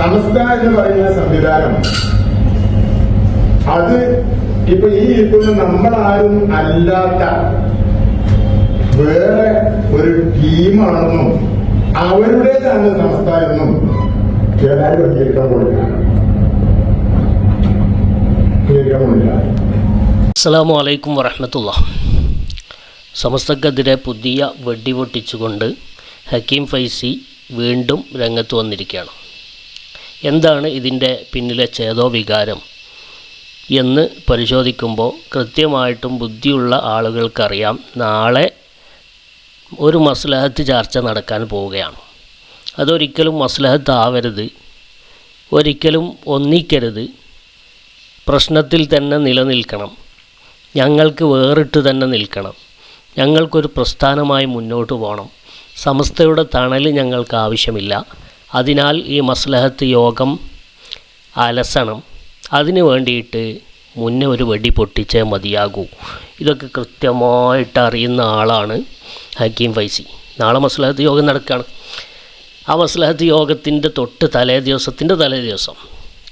സമസ്ത എന്ന് പറയുന്ന സംവിധാനം. അത് ഇപ്പൊ ഈ ഇരിക്കുന്ന നമ്മളാരും അല്ലാത്ത വേറെ ഒരു ടീമാണെന്നും അവരുടേതാണ് സംസ്ഥ എന്നും ഏതായാലും അംഗീകരിക്കാൻ പോണില്ല. അംഗീകരിക്കാൻ പോലില്ല അസ്സലാമു അലൈക്കും വറഹമത്തുള്ള. സമസ്തക്കെതിരെ പുതിയ വെടി പൊട്ടിച്ചുകൊണ്ട് ഹക്കീം ഫൈസി വീണ്ടും രംഗത്ത് വന്നിരിക്കുകയാണ്. എന്താണ് ഇതിന്റെ പിന്നിലെ ചേതോവികാരം എന്ന് പരിശോധിക്കുമ്പോൾ കൃത്യമായിട്ടും ബുദ്ധിയുള്ള ആളുകൾക്കറിയാം നാളെ ഒരു മസ്ലഹത്ത് ചർച്ച നടക്കാൻ പോവുകയാണ്. അതൊരിക്കലും മസ്ലഹത്ത് ആവരുത് ഒരിക്കലും ഒന്നിക്കരുത്. പ്രശ്നത്തിൽ തന്നെ നിലനിൽക്കണം. ഞങ്ങൾക്ക് വേറിട്ട് തന്നെ നിൽക്കണം. ഞങ്ങൾക്കൊരു പ്രസ്ഥാനമായി മുന്നോട്ട് പോകണം. സമസ്തയുടെ തണൽ ഞങ്ങൾക്ക് ആവശ്യമില്ല. അതിനാൽ ഈ മസ്ലഹത്ത് യോഗം അലസണം. അതിന് വേണ്ടിയിട്ട് മുന്നേ ഒരു വെടി പൊട്ടിച്ചേ മതിയാകൂ. ഇതൊക്കെ കൃത്യമായിട്ട് അറിയുന്ന ആളാണ് ഹക്കീം ഫൈസി. നാളെ മസ്ലഹത്ത് യോഗം നടക്കുകയാണ്. ആ മസ്ലഹത്ത് യോഗത്തിന്റെ തൊട്ട് തലേ ദിവസത്തിന്റെ തലേ ദിവസം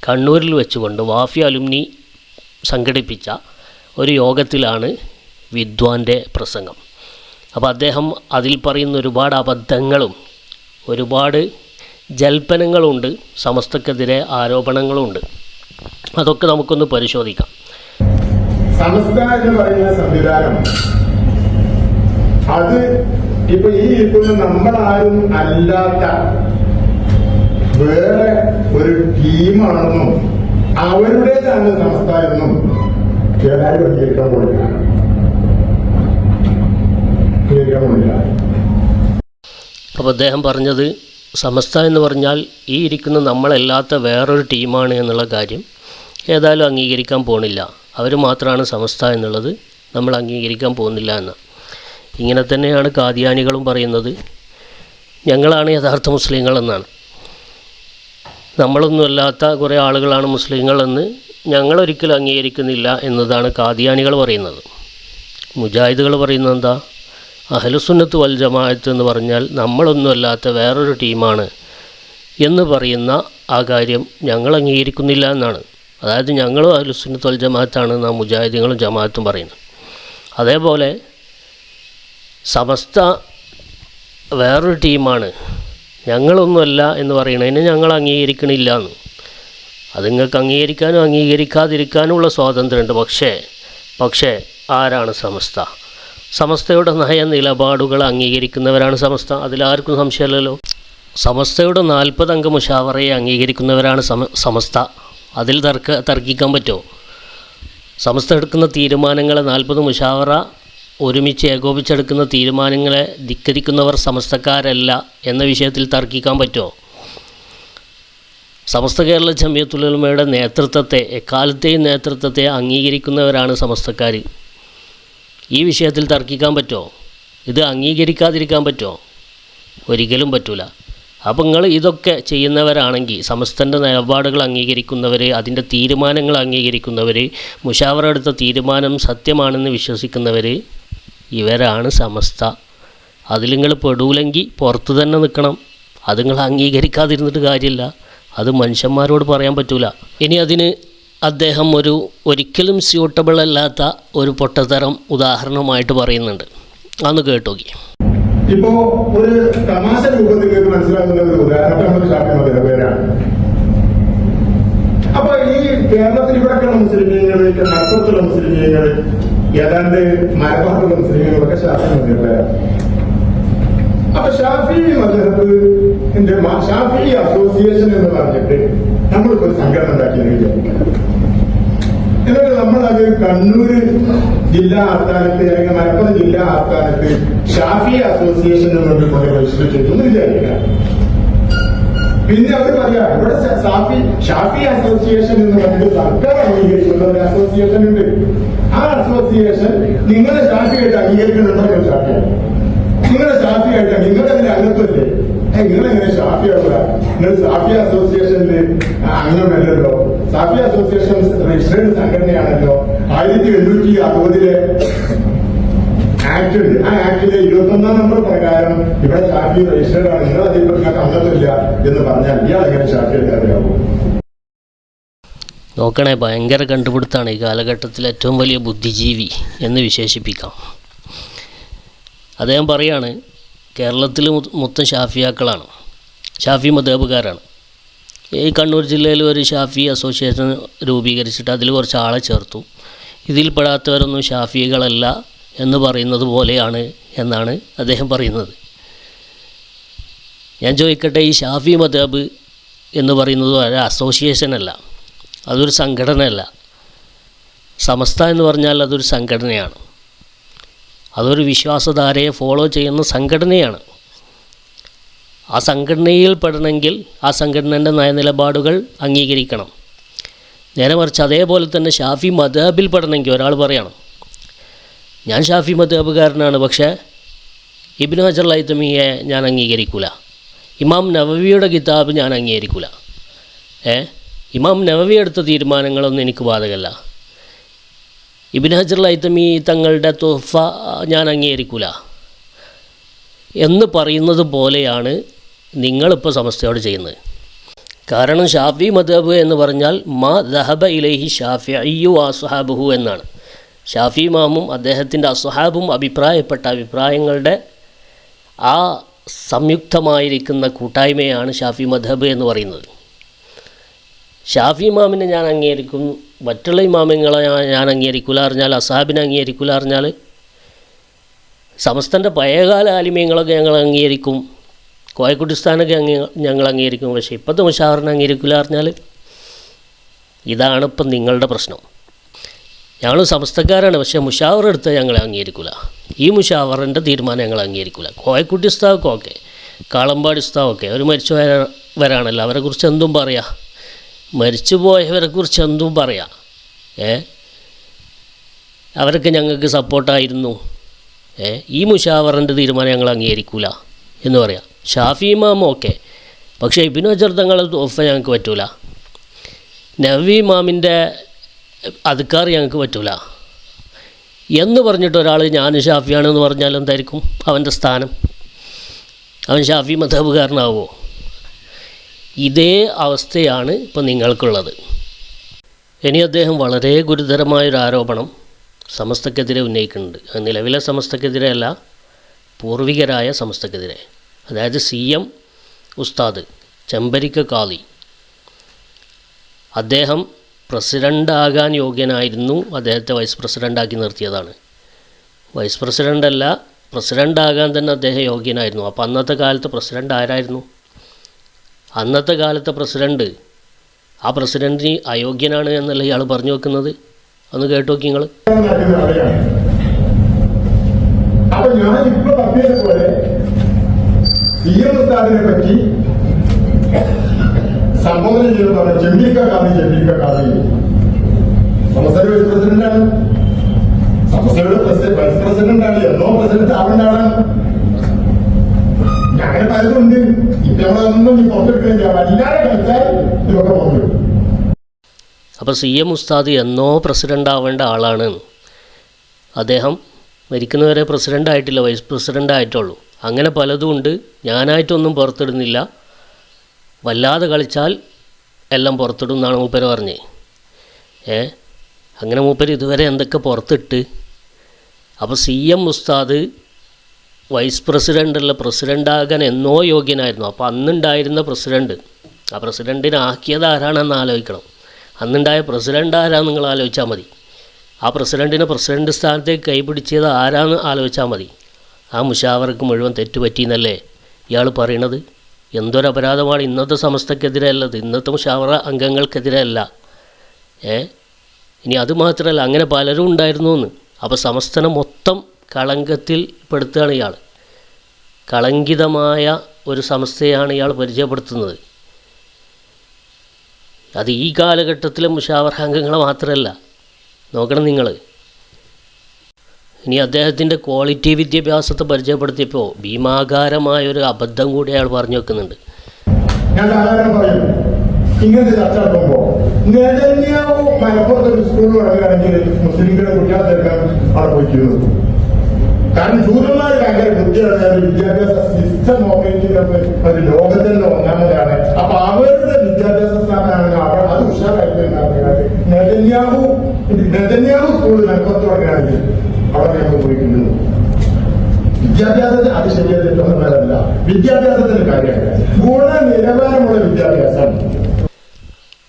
കണ്ണൂരിൽ വെച്ചുകൊണ്ട് വാഫി അലുമിനി സംഘടിപ്പിച്ച ഒരു യോഗത്തിലാണ് വിദ്വാന്റെ പ്രസംഗം. അപ്പോൾ അദ്ദേഹം അതിൽ പറയുന്ന ഒരുപാട് അബദ്ധങ്ങളും ഒരുപാട് ജൽപ്പനങ്ങളുണ്ട് സമസ്തക്കെതിരെ ആരോപണങ്ങളുണ്ട്. അതൊക്കെ നമുക്കൊന്ന് പരിശോധിക്കാം. സമസ്ത എന്ന് പറയുന്ന സംവിധാനം. അത് ഇപ്പൊ ഈ ഇരിക്കുന്ന നമ്മളാരും അല്ലാത്ത വേറെ ഒരു ടീമാണെന്നും അവരുടേതാണ് സംസ്ഥ എന്നും ഏതായാലും അംഗീകരിക്കാൻ പോണില്ല. അംഗീകരിക്കാൻ പോണില്ല. അപ്പോൾ അദ്ദേഹം പറഞ്ഞത് സമസ്ത എന്ന് പറഞ്ഞാൽ ഈ ഇരിക്കുന്ന നമ്മളല്ലാത്ത വേറൊരു ടീമാണ് എന്നുള്ള കാര്യം ഏതായാലും അംഗീകരിക്കാൻ പോണില്ല. അവർ മാത്രമാണ് സമസ്ത എന്നുള്ളത് നമ്മൾ അംഗീകരിക്കാൻ പോകുന്നില്ല എന്ന്. ഇങ്ങനെ തന്നെയാണ് കാദിയാനികളും പറയുന്നത്. ഞങ്ങളാണ് യഥാർത്ഥ മുസ്ലിങ്ങൾ എന്നാണ്. നമ്മളൊന്നുമല്ലാത്ത കുറേ ആളുകളാണ് മുസ്ലിങ്ങളെന്ന് ഞങ്ങളൊരിക്കലും അംഗീകരിക്കുന്നില്ല എന്നതാണ് കാദിയാനികൾ പറയുന്നത്. മുജാഹിദുകൾ പറയുന്നത് എന്താ? അഹലുസുന്നത്ത് വൽ ജമാഅത്ത് എന്ന് പറഞ്ഞാൽ നമ്മളൊന്നുമല്ലാത്ത വേറൊരു ടീമാണ് എന്ന് പറയുന്ന ആ കാര്യം ഞങ്ങൾ അംഗീകരിക്കുന്നില്ല എന്നാണ്. അതായത് ഞങ്ങളും അഹലുസുന്നത്ത് വൽ ജമാഅത്താണ് നാം മുജാഹിദുകളും ജമാഅത്തും പറയുന്നത്. അതേപോലെ സമസ്ത വേറൊരു ടീമാണ് ഞങ്ങളൊന്നുമല്ല എന്ന് പറയുന്നതിന് ഞങ്ങൾ അംഗീകരിക്കണില്ല എന്ന്. അത് നിങ്ങൾക്ക് അംഗീകരിക്കാനും അംഗീകരിക്കാതിരിക്കാനുമുള്ള സ്വാതന്ത്ര്യമുണ്ട്. പക്ഷേ പക്ഷേ ആരാണ് സമസ്ത? സമസ്തയുടെ നയ നിലപാടുകൾ അംഗീകരിക്കുന്നവരാണ് സമസ്ത. അതിലാർക്കും സംശയമില്ലല്ലോ. സമസ്തയുടെ നാൽപ്പത് അംഗ മുഷാവറയെ അംഗീകരിക്കുന്നവരാണ് സമ സമസ്ത. അതിൽ തർക്ക തർക്കിക്കാൻ പറ്റുമോ സമസ്ത എടുക്കുന്ന തീരുമാനങ്ങളെ നാൽപ്പത് മുഷാവറ ഒരുമിച്ച് ഏകോപിച്ചെടുക്കുന്ന തീരുമാനങ്ങളെ ധിക്കരിക്കുന്നവർ സമസ്തക്കാരല്ല എന്ന വിഷയത്തിൽ തർക്കിക്കാൻ പറ്റുമോ സമസ്ത കേരള ജമിയത്തുലമയുടെ നേതൃത്വത്തെ എക്കാലത്തെയും നേതൃത്വത്തെ അംഗീകരിക്കുന്നവരാണ് സമസ്തക്കാർ ഈ വിഷയത്തിൽ തർക്കിക്കാൻ പറ്റുമോ ഇത് അംഗീകരിക്കാതിരിക്കാൻ പറ്റുമോ ഒരിക്കലും പറ്റൂല. അപ്പം നിങ്ങൾ ഇതൊക്കെ ചെയ്യുന്നവരാണെങ്കിൽ സമസ്തന്റെ നിലപാടുകൾ അംഗീകരിക്കുന്നവർ അതിന്റെ തീരുമാനങ്ങൾ അംഗീകരിക്കുന്നവർ മുഷാവറ എടുത്ത തീരുമാനം സത്യമാണെന്ന് വിശ്വസിക്കുന്നവർ ഇവരാണ് സമസ്ത. അതിൽ നിങ്ങൾ പെടൂലെങ്കിൽ പുറത്ത് തന്നെ നിൽക്കണം അത് നിങ്ങൾ അംഗീകരിക്കാതിരുന്നിട്ട് കാര്യമില്ല അത് മനുഷ്യന്മാരോട് പറയാൻ പറ്റൂല. ഇനി അതിന് അദ്ദേഹം ഒരു ഒരിക്കലും സ്യൂട്ടബിൾ അല്ലാത്ത ഒരു പൊട്ടത്തരം ഉദാഹരണമായിട്ട് പറയുന്നുണ്ട്. അന്ന് കേട്ടോക്കി. ഇപ്പോ ഒരു തമാശ രൂപത്തിൽ മനസ്സിലാകുന്ന ഒരു ഉദാഹരണം അപ്പൊ ഈ കേരളത്തിൽ ഇവിടെയൊക്കെയുള്ള നടത്തത്തിലുള്ള മുസ്ലിം ലീഗുകൾ ഏതാണ്ട് മലബാറിലുള്ള മുസ്ലിം ലീഗുകളൊക്കെ മദർ അപ്പൊ ഷാഫി മദഹബ് ഷാഫി അസോസിയേഷൻ എന്ന് പറഞ്ഞിട്ട് നമ്മളിപ്പോ ഒരു സംഘടന ഉണ്ടാക്കിയെന്ന് വിചാരിക്കാം എന്നിട്ട് നമ്മളത് കണ്ണൂര് ജില്ലാ ആസ്ഥാനത്ത് അല്ലെങ്കിൽ മലപ്പുറം ജില്ലാ ആസ്ഥാനത്ത് ഷാഫി അസോസിയേഷൻ എന്ന് കൊണ്ട് രജിസ്റ്റർ ചെയ്തു എന്ന് വിചാരിക്കാം പിന്നെ അവർ പറയാ ഇവിടെ സാഫി ഷാഫി അസോസിയേഷൻ എന്ന് പറഞ്ഞിട്ട് സർക്കാർ അംഗീകരിക്കുന്ന ഒരു അസോസിയേഷൻ ഉണ്ട്. ആ അസോസിയേഷൻ നിങ്ങളെ ഷാഫിയായിട്ട് അംഗീകരിക്കുന്നുണ്ടോ ഷാഫിയാണ് നിങ്ങളെ ഷാഫിയായിട്ട് നിങ്ങളുടെ അതിന്റെ അംഗത്വല്ലേ? ഏ നിങ്ങളെങ്ങനെ ഷാഫിയാവുക നിങ്ങൾ സാഫി അസോസിയേഷനിൽ അംഗമല്ലല്ലോ സാഫി അസോസിയേഷൻ രജിസ്ട്രേഡ് സംഘടനയാണല്ലോ. ആയിരത്തി എണ്ണൂറ്റി അറുപതിലെ ആക്ട് ആ ആക്ടിലെ ഇരുപത്തി ഒന്നാം നമ്പർ പ്രകാരം ഇവിടെ ഷാഫി രജിസ്റ്റേഡ് ആണ്. നിങ്ങൾ അതിൽ അംഗത്വമില്ല എന്ന് പറഞ്ഞാൽ ഇയാൾ എങ്ങനെ ഷാഫി അറിയാവൂ? നോക്കണേ ഭയങ്കര കണ്ടുപിടുത്താണ് ഈ കാലഘട്ടത്തിൽ ഏറ്റവും വലിയ ബുദ്ധിജീവി എന്ന് വിശേഷിപ്പിക്കാം. അദ്ദേഹം പറയാണ് കേരളത്തിൽ മൊത്തം ഷാഫിയാക്കളാണ്. ഷാഫി മതേബുകാരാണ് ഈ കണ്ണൂർ ജില്ലയിൽ ഒരു ഷാഫി അസോസിയേഷൻ രൂപീകരിച്ചിട്ട് അതിൽ കുറച്ച് ആളെ ചേർത്തു. ഇതിൽ പെടാത്തവരൊന്നും ഷാഫികളല്ല എന്ന് പറയുന്നത് പോലെയാണ് എന്നാണ് അദ്ദേഹം പറയുന്നത്. ഞാൻ ചോദിക്കട്ടെ ഈ ഷാഫി മതേബ് എന്ന് പറയുന്നത് ഒരു അസോസിയേഷൻ അല്ല അതൊരു സംഘടനയല്ല. സമസ്ത എന്ന് പറഞ്ഞാൽ അതൊരു സംഘടനയാണ്. അതൊരു വിശ്വാസധാരയെ ഫോളോ ചെയ്യുന്ന സംഘടനയാണ്. ആ സംഘടനയിൽ പെടണമെങ്കിൽ ആ സംഘടനയുടെ നയനിലപാടുകൾ അംഗീകരിക്കണം. നേരെ മറിച്ച് അതേപോലെ തന്നെ ഷാഫി മദാബിൽ പെടണമെങ്കിൽ ഒരാൾ പറയണം. ഞാൻ ഷാഫി മദാബുകാരനാണ് പക്ഷേ ഇബിൻ ഹജർ ലൈത്തമിയെ ഞാൻ അംഗീകരിക്കില്ല ഇമാം നവവിയുടെ കിതാബ് ഞാൻ അംഗീകരിക്കില്ല ഏ? ഇമാം നവവി എടുത്ത തീരുമാനങ്ങളൊന്നും എനിക്ക് ബാധകമല്ല. ഇബിൻ ഹജർ ലൈത്തമി തങ്ങളുടെ തോഫ ഞാൻ അംഗീകരിക്കൂല. എന്ന് പറയുന്നത് പോലെയാണ് നിങ്ങളിപ്പോൾ സമസ്തയോട് ചെയ്യുന്നത്. കാരണം ഷാഫി മദബ് എന്ന് പറഞ്ഞാൽ മാ ദഹബ ഇലൈഹി ഷാഫി അയ്യു അസുഹാബുഹു എന്നാണ്. ഷാഫി മാമും അദ്ദേഹത്തിന്റെ അസുഹാബും അഭിപ്രായപ്പെട്ട അഭിപ്രായങ്ങളുടെ ആ സംയുക്തമായിരിക്കുന്ന കൂട്ടായ്മയാണ് ഷാഫി മദബ് എന്ന് പറയുന്നത്. ഷാഫി ഇമാമിനെ ഞാൻ അംഗീകരിക്കും മറ്റുള്ള ഇമാമിങ്ങളെ ഞാൻ- അംഗീകരിക്കില്ല അറിഞ്ഞാൽ അസാബിനെ അംഗീകരിക്കില്ല അറിഞ്ഞാൽ സമസ്തന്റെ പഴയകാല ആലിമ്യങ്ങളൊക്കെ ഞങ്ങൾ അംഗീകരിക്കും കോയക്കുട്ടിസ്ഥാനൊക്കെ അംഗീ ഞങ്ങൾ അംഗീകരിക്കും പക്ഷേ ഇപ്പോഴത്തെ മുഷാറിനെ അംഗീകരിക്കില്ല അറിഞ്ഞാൽ ഇതാണ് ഇപ്പം നിങ്ങളുടെ പ്രശ്നം. ഞങ്ങൾ സമസ്തക്കാരാണ് പക്ഷേ മുഷാവർ എടുത്താൽ ഞങ്ങൾ അംഗീകരിക്കില്ല ഈ മുഷാവറിന്റെ തീരുമാനം ഞങ്ങൾ അംഗീകരിക്കില്ല കോയക്കുട്ടി ഉസ്താവൊക്കെ ഓക്കെ കാളമ്പാടി ഉസ്താവൊക്കെ അവർ മരിച്ചു വരാണല്ലോ അവരെക്കുറിച്ച് എന്തും പറയാം. മരിച്ചു പോയവരെക്കുറിച്ച് എന്തും പറയാം. ഏ? അവരൊക്കെ ഞങ്ങൾക്ക് സപ്പോർട്ടായിരുന്നു. ഏ? ഈ മുഷാവറിന്റെ തീരുമാനം ഞങ്ങൾ അംഗീകരിക്കൂല എന്ന് പറയാം. ഷാഫി ഇമാം ഓക്കെ. പക്ഷേ ഇബിനു അജർ തോഫ ഞങ്ങൾക്ക് പറ്റൂല. നവി ഇമാമിന്റെ അതുക്കാർ ഞങ്ങൾക്ക് പറ്റൂല. എന്ന് പറഞ്ഞിട്ട് ഒരാൾ ഞാൻ ഷാഫിയാണെന്ന് പറഞ്ഞാൽ എന്തായിരിക്കും അവന്റെ സ്ഥാനം? അവൻ ഷാഫി മതബുകാരനാവോ ഇതേ അവസ്ഥയാണ് ഇപ്പം നിങ്ങൾക്കുള്ളത്. ഇനി അദ്ദേഹം വളരെ ഗുരുതരമായൊരു ആരോപണം സമസ്തക്കെതിരെ ഉന്നയിക്കുന്നുണ്ട്. നിലവിലെ സമസ്തക്കെതിരെ അല്ല പൂർവികരായ സമസ്തക്കെതിരെ. അതായത് സി എം ഉസ്താദ് ചെമ്പരിക്ക കാളി. അദ്ദേഹം പ്രസിഡന്റാകാൻ യോഗ്യനായിരുന്നു. അദ്ദേഹത്തെ വൈസ് പ്രസിഡന്റാക്കി നിർത്തിയതാണ്. വൈസ് പ്രസിഡന്റല്ല പ്രസിഡന്റാകാൻ തന്നെ അദ്ദേഹം യോഗ്യനായിരുന്നു. അപ്പോൾ അന്നത്തെ കാലത്ത് പ്രസിഡന്റ് ആരായിരുന്നു? അന്നത്തെ കാലത്തെ പ്രസിഡന്റ് ആ പ്രസിഡന്റിന് അയോഗ്യനാണ് എന്നല്ല ഇയാൾ പറഞ്ഞു വെക്കുന്നത്? ഒന്ന് കേട്ടു നോക്കി നിങ്ങൾ അപ്പൊ ഞാൻ പോലെ ഈ പ്രസിഡന്റാണ് എന്നോ പ്രസിഡന്റ് ആവേണ്ട ആളാണ് അങ്ങനെ പലതുണ്ട് ഇപ്പൊ നമ്മളൊന്നും ഈ പുറത്തെടുക്കുന്നില്ല വല്ലാതെ കളിച്ചാൽ ഇതൊക്കെ പുറത്തെടുക്കും. അപ്പോൾ സി എം ഉസ്താദ് എന്നോ പ്രസിഡന്റ് ആവേണ്ട ആളാണ്. അദ്ദേഹം മരിക്കുന്നവരെ പ്രസിഡന്റ് ആയിട്ടില്ല വൈസ് പ്രസിഡന്റ് ആയിട്ടുള്ളൂ. അങ്ങനെ പലതും ഉണ്ട്. ഞാനായിട്ടൊന്നും പുറത്തിടുന്നില്ല. വല്ലാതെ കളിച്ചാൽ എല്ലാം പുറത്തിടും എന്നാണ് മൂപ്പര് പറഞ്ഞത് ഏ? അങ്ങനെ മൂപ്പര് ഇതുവരെ എന്തൊക്കെ പുറത്തിട്ട്? അപ്പോൾ സി എം ഉസ്താദ് വൈസ് പ്രസിഡന്റല്ല പ്രസിഡന്റാകാൻ എന്നോ യോഗ്യനായിരുന്നു. അപ്പോൾ അന്നുണ്ടായിരുന്ന പ്രസിഡന്റ് ആ പ്രസിഡന്റിനെ ആക്കിയത് ആരാണെന്ന് ആലോചിക്കണം. അന്നുണ്ടായ പ്രസിഡന്റ് ആരാന്ന് നിങ്ങൾ ആലോചിച്ചാൽ മതി. ആ പ്രസിഡന്റിനെ പ്രസിഡന്റ് സ്ഥാനത്തേക്ക് കൈപിടിച്ചത് ആരാന്ന് ആലോചിച്ചാൽ മതി. ആ മുഷാവർക്ക് മുഴുവൻ തെറ്റുപറ്റിയെന്നല്ലേ ഇയാൾ പറയണത്? എന്തൊരു അപരാധമാണ് ഇന്നത്തെ സമസ്തക്കെതിരെ അല്ലത്? ഇന്നത്തെ മുഷാവറ അംഗങ്ങൾക്കെതിരെ അല്ല. ഏ? ഇനി അത് മാത്രമല്ല അങ്ങനെ പലരും ഉണ്ടായിരുന്നു എന്ന് അപ്പോൾ സമസ്തനെ മൊത്തം കളങ്കത്തിൽ പെടുത്തുകയാണ് ഇയാൾ. കളങ്കിതമായ ഒരു സംസ്ഥയാണ് ഇയാൾ പരിചയപ്പെടുത്തുന്നത്. അത് ഈ കാലഘട്ടത്തിലെ മുഷാവർ അംഗങ്ങളെ മാത്രമല്ല. നോക്കണം നിങ്ങൾ ഇനി അദ്ദേഹത്തിന്റെ ക്വാളിറ്റി വിദ്യാഭ്യാസത്തെ പരിചയപ്പെടുത്തിയപ്പോൾ ഭീമാകാരമായ ഒരു അബദ്ധം കൂടി അയാൾ പറഞ്ഞു വെക്കുന്നുണ്ട്. ഞാൻ ഇങ്ങനത്തെ ചർച്ച നടക്കുമ്പോ നെതന്യാവു മലപ്പുറത്ത് ഒരു സ്കൂൾ തുടങ്ങുകയാണെങ്കിൽ മുസ്ലിംകളെ കുട്ടികളെ ചേർക്കാൻ അവിടെ കാരണം ജൂതന്മാർ ഭയങ്കര ബുദ്ധിയാണ് ഒരു വിദ്യാഭ്യാസ സിസ്റ്റം ഓപ്പറേറ്റ് ചെയ്യുന്ന ഒരു ലോകത്തിന്റെ ഒന്നാമതാണ് അപ്പൊ അവരുടെ വിദ്യാഭ്യാസ സ്ഥാപനമാണ് അവർ അത് ഉഷാറായിട്ട് സ്കൂളിൽ മലപ്പുറത്തോടെയാണെങ്കിൽ അവിടെ ഞങ്ങൾ പോയിട്ടുണ്ട് വിദ്യാഭ്യാസത്തിന് അത് ശരിയാ തെറ്റൊന്നുമല്ല വിദ്യാഭ്യാസത്തിന്റെ കാര്യമാണ് ഗുണനിലവാരമുള്ള വിദ്യാഭ്യാസം.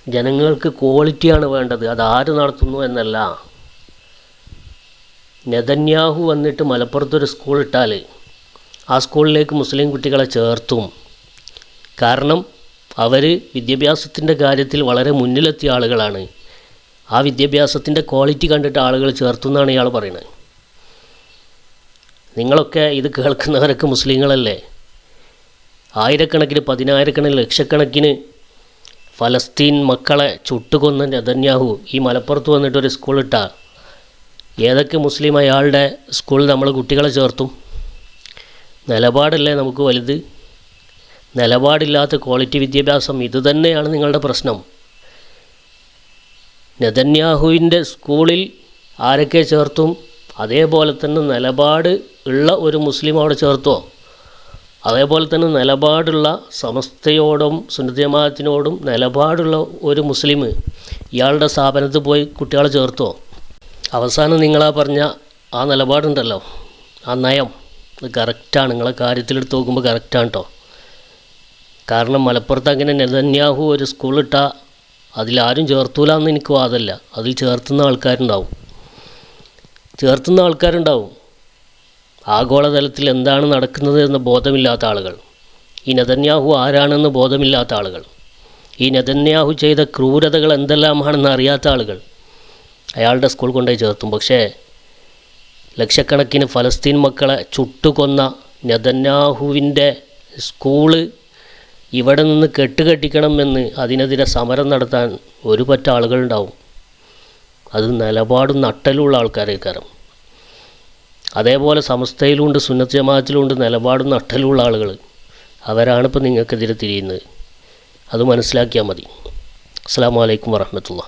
ജനങ്ങൾക്ക് ക്വാളിറ്റിയാണ് വേണ്ടത്. അത് ആര് നടത്തുന്നു എന്നല്ല. നെതന്യാഹു വന്നിട്ട് മലപ്പുറത്തൊരു സ്കൂൾ ഇട്ടാൽ ആ സ്കൂളിലേക്ക് മുസ്ലിം കുട്ടികളെ ചേർത്തും. കാരണം അവർ വിദ്യാഭ്യാസത്തിന്റെ കാര്യത്തിൽ വളരെ മുന്നിലെത്തിയ ആളുകളാണ്. ആ വിദ്യാഭ്യാസത്തിന്റെ ക്വാളിറ്റി കണ്ടിട്ട് ആളുകൾ ചേർത്തു എന്നാണ് ഇയാൾ പറയുന്നത് നിങ്ങളൊക്കെ ഇത് കേൾക്കുന്നവരൊക്കെ മുസ്ലിങ്ങളല്ലേ? ആയിരക്കണക്കിന് പതിനായിരക്കണക്കിന് ലക്ഷക്കണക്കിന് ഫലസ്തീൻ മക്കളെ ചുട്ടുകൊന്ന നെതന്യാഹു ഈ മലപ്പുറത്ത് വന്നിട്ടൊരു സ്കൂളിട്ട ഏതൊക്കെ മുസ്ലിം അയാളുടെ സ്കൂളിൽ നമ്മൾ കുട്ടികളെ ചേർത്തും? നിലപാടല്ലേ നമുക്ക് വലുത്? നിലപാടില്ലാത്ത ക്വാളിറ്റി വിദ്യാഭ്യാസം ഇതുതന്നെയാണ് നിങ്ങളുടെ പ്രശ്നം. നെതന്യാഹുവിന്റെ സ്കൂളിൽ ആരൊക്കെ ചേർത്തും? അതേപോലെ തന്നെ നിലപാട് ഉള്ള ഒരു മുസ്ലിം അവിടെ ചേർത്തോ? അതേപോലെ തന്നെ നിലപാടുള്ള സമസ്തയോടും സുന്നത്ത് ജമാഅത്തിനോടും നിലപാടുള്ള ഒരു മുസ്ലിം ഇയാളുടെ സ്ഥാപനത്തിൽ പോയി കുട്ടികളെ ചേർത്തോ? അവസാനം നിങ്ങളാ പറഞ്ഞ ആ നിലപാടുണ്ടല്ലോ. ആ നയം. അത് കറക്റ്റാണ്. നിങ്ങളെ കാര്യത്തിലെടുത്ത് നോക്കുമ്പോൾ കറക്റ്റാണ് കേട്ടോ കാരണം മലപ്പുറത്ത് അങ്ങനെ നെതന്യാഹു ഒരു സ്കൂളിട്ട അതിലാരും ചേർത്തൂല എന്ന് എനിക്ക് വാദമല്ല അതിൽ ചേർത്തുന്ന ആൾക്കാരുണ്ടാവും. ചേർത്തുന്ന ആൾക്കാരുണ്ടാവും. ആഗോളതലത്തിൽ എന്താണ് നടക്കുന്നത് എന്ന് ബോധമില്ലാത്ത ആളുകൾ. ഈ നെതന്യാഹു ആരാണെന്ന് ബോധമില്ലാത്ത ആളുകൾ. ഈ നെതന്യാഹു ചെയ്ത ക്രൂരതകൾ എന്തെല്ലാമാണെന്ന് അറിയാത്ത ആളുകൾ. അയാളുടെ സ്കൂൾ കൊണ്ടുപോയി ചേർത്തും. പക്ഷേ ലക്ഷക്കണക്കിന് ഫലസ്തീൻ മക്കളെ ചുട്ടുകൊന്ന നെതന്യാഹുവിന്റെ സ്കൂൾ ഇവിടെ നിന്ന് കെട്ടുകെട്ടിക്കണമെന്ന് അതിനെതിരെ സമരം നടത്താൻ ഒരു പറ്റ ആളുകളുണ്ടാവും. അത് നിലപാടും നട്ടലുള്ള ആൾക്കാരേക്കാരം. അതേപോലെ സമസ്തയിലുമുണ്ട് സുന്നത്ത് ജമാഅത്തിലുമുണ്ട് നിലപാടും നട്ടലുള്ള ആളുകൾ അവരാണിപ്പോൾ നിങ്ങൾക്കെതിരെ തിരിയുന്നത്. അത് മനസ്സിലാക്കിയാൽ മതി. അസ്സാം വലൈക്കും വറഹമത്തുള്ള